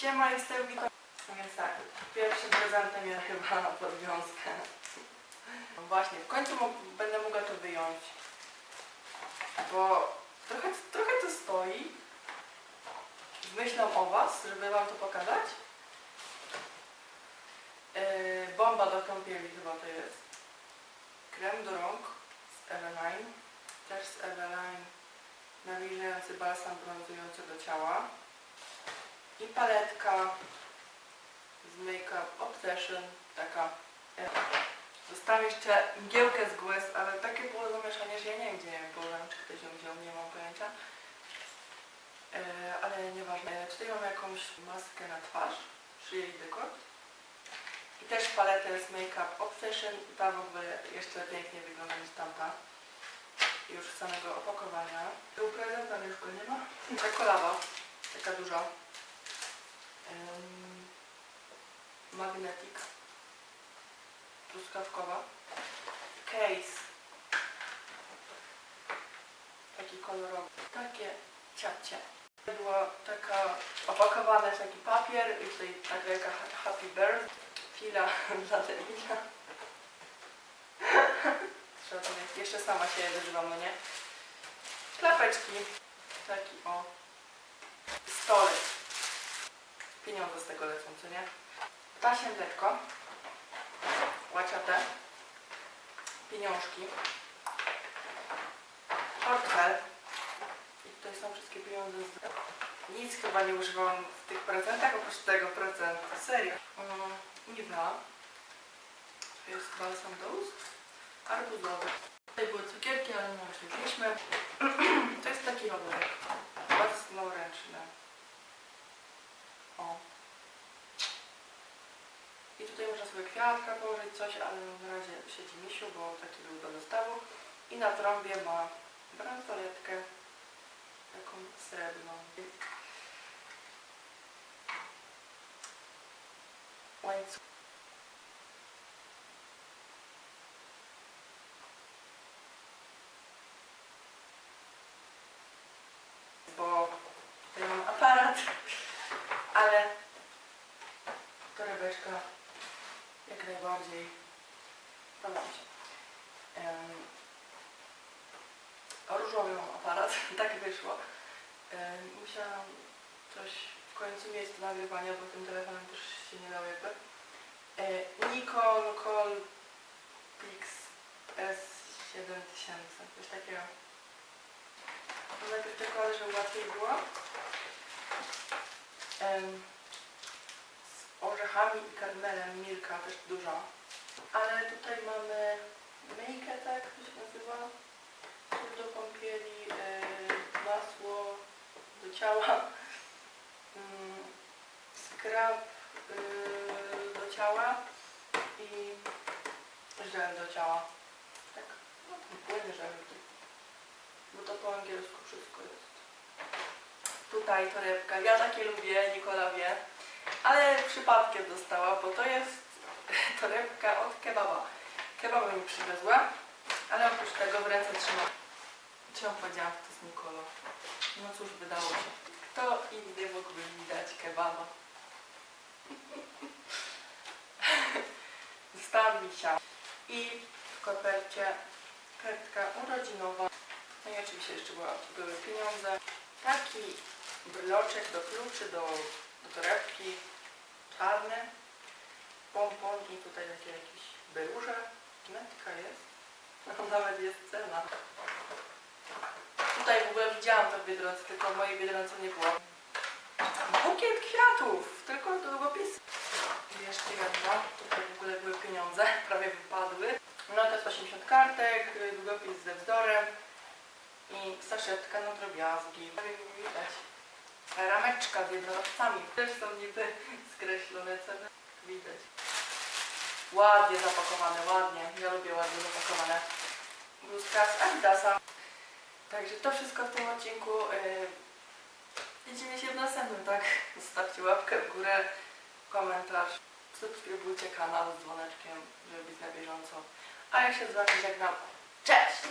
Siema, jestem Wiko. Więc tak, pierwszym prezentem ja chyba podwiązkę. No właśnie, w końcu mo- będę mogła to wyjąć. Bo trochę, trochę to stoi. Z myślą o Was, żeby Wam to pokazać. Yy, bomba do kąpieli chyba to jest. Krem do rąk z Eveline. Też z Eveline. Nawilżający balsam brązujący do ciała. I paletka z Makeup Obsession. Taka. e, Dostałam jeszcze mgiełkę z głez, ale takie było zamieszanie, że ja nie wiem gdzie ją byłem, czy ktoś ją wziął, nie mam pojęcia. E, ale nieważne. E, Tutaj mam jakąś maskę na twarz, szyję i dekolt. I też paletę z Makeup Obsession. Ta w ogóle jeszcze pięknie wygląda niż tamta. Już z samego opakowania. Był prezent, ale już go nie ma. Czekolada. Taka duża. Magnetic. Truskawkowa. Case. Taki kolorowy. Takie ciapcie. Była taka opakowana w taki papier i tutaj naklejka ha- Happy Bird. Fila dla Lewina. Trzeba to mieć. Jeszcze sama się wyzywam, no nie? Klapeczki. Taki o. Stolek. Pieniądze z tego lecą, co nie? Tasiemleczko. Łaciate. Pieniążki. Portfel. I tutaj są wszystkie pieniądze z... Nic chyba nie używałam w tych prezentach, oprócz tego prezentu. Serio. Mm, Niwna. To jest balsam do ust. Arbuzowy. Tutaj były cukierki, ale już jedliśmy. To jest taki rowerek. Własnoręczny. O. I tutaj można sobie kwiatka położyć, coś, ale na razie siedzi misiu, bo taki był do dostawu. I na trąbie ma bransoletkę, taką srebrną. Łańcuch. Bo tutaj mam aparat, ale torebeczka najbardziej. Um, różowy mam aparat, tak wyszło. Musiałam coś w końcu mieć do nagrywania, bo tym telefonem też się nie dało jakby. E, Nikon Colpix S7000, coś takiego. To najpierw tylko, żeby łatwiej było. Orzechami i karmelem Milka też dużo. Ale tutaj mamy myjkę, tak to się nazywa. Do kąpieli, yy, masło do ciała, mm, skrab yy, do ciała i żel do ciała. Tak, no, płyn żel. Bo to po angielsku wszystko jest. Tutaj torebka. Ja takie lubię, Nikola wie. Ale przypadkiem dostała, bo to jest torebka od kebaba. Kebaba mi przywiozła, ale oprócz tego w ręce trzyma. Czemu powiedziałam, to jest Nikolo? No cóż, wydało się. Kto inny mógłby mi dać kebaba? Zostałam misia. I w kopercie kartka urodzinowa. No i oczywiście jeszcze były pieniądze. Taki bryloczek do kluczy, do. Czarny. Pompon i tutaj takie jakieś beruże. Metka jest. No, nawet jest cena. Tutaj w ogóle widziałam to w Biedronce, tylko w mojej Biedronce nie było. Bukiet kwiatów, tylko długopis. Jeszcze jedna, tutaj w ogóle były pieniądze, prawie wypadły. No to jest 80 kartek, długopis ze wzorem i saszetka na drobiazgi. Widać. Rameczka z jednorożcami. Też są niby skreślone ceny. Widać. Ładnie zapakowane, ładnie. Ja lubię ładnie zapakowane. Bluzka z Adidasa. Także to wszystko w tym odcinku. Yy, widzimy się w następnym, tak? Zostawcie łapkę w górę, komentarz. Subskrybujcie kanał z dzwoneczkiem, żeby być na bieżąco. A ja się z Wami żegnam. Cześć!